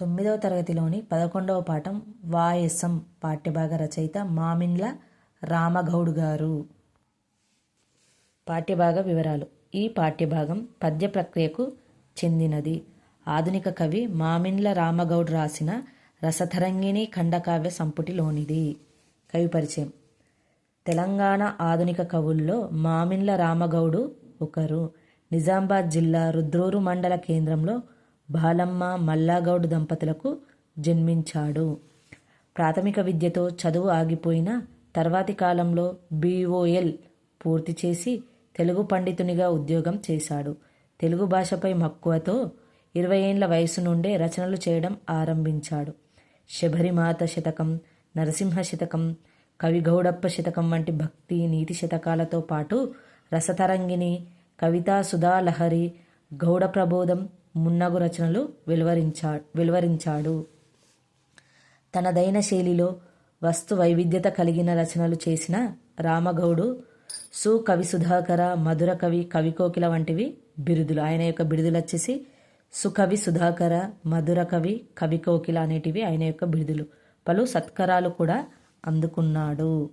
తొమ్మిదవ తరగతిలోని పదకొండవ పాఠం వాయసం పాఠ్యభాగ రచయిత మామిన్ల రామగౌడ్ గారు. పాఠ్యభాగ వివరాలు. ఈ పాఠ్యభాగం పద్య ప్రక్రియకు చెందినది. ఆధునిక కవి మామిన్ల రామగౌడ్ రాసిన రసతరంగిణి ఖండకావ్య సంపుటిలోనిది. కవి పరిచయం. తెలంగాణ ఆధునిక కవుల్లో మామిన్ల రామగౌడు ఒకరు. నిజామాబాద్ జిల్లా రుద్రూరు మండల కేంద్రంలో బాలమ్మ మల్లాగౌడ్ దంపతులకు జన్మించాడు. ప్రాథమిక విద్యతో చదువు ఆగిపోయిన తర్వాతి కాలంలో బీఓఎల్ పూర్తి చేసి తెలుగు పండితునిగా ఉద్యోగం చేశాడు. తెలుగు భాషపై మక్కువతో ఇరవై ఏండ్ల వయసు నుండే రచనలు చేయడం ఆరంభించాడు. శబరిమాత శతకం నరసింహ శతకం కవి గౌడప్ప శతకం వంటి భక్తి నీతి శతకాలతో పాటు రసతరంగిణి కవితా సుధాలహరి గౌడ ప్రబోధం మున్నగు రచనలు వెలువరించా వెలువరించాడు. తనదైన శైలిలో వస్తు వైవిధ్యత కలిగిన రచనలు చేసిన రామగౌడు సుకవి సుధాకర మధుర కవి కవికోకిల వంటివి బిరుదులు. ఆయన యొక్క బిరుదులు వచ్చేసి సుకవి సుధాకర మధుర కవి కవికోకిల అనేటివి ఆయన యొక్క బిరుదులు. పలు సత్కరాలు కూడా అందుకున్నాడు.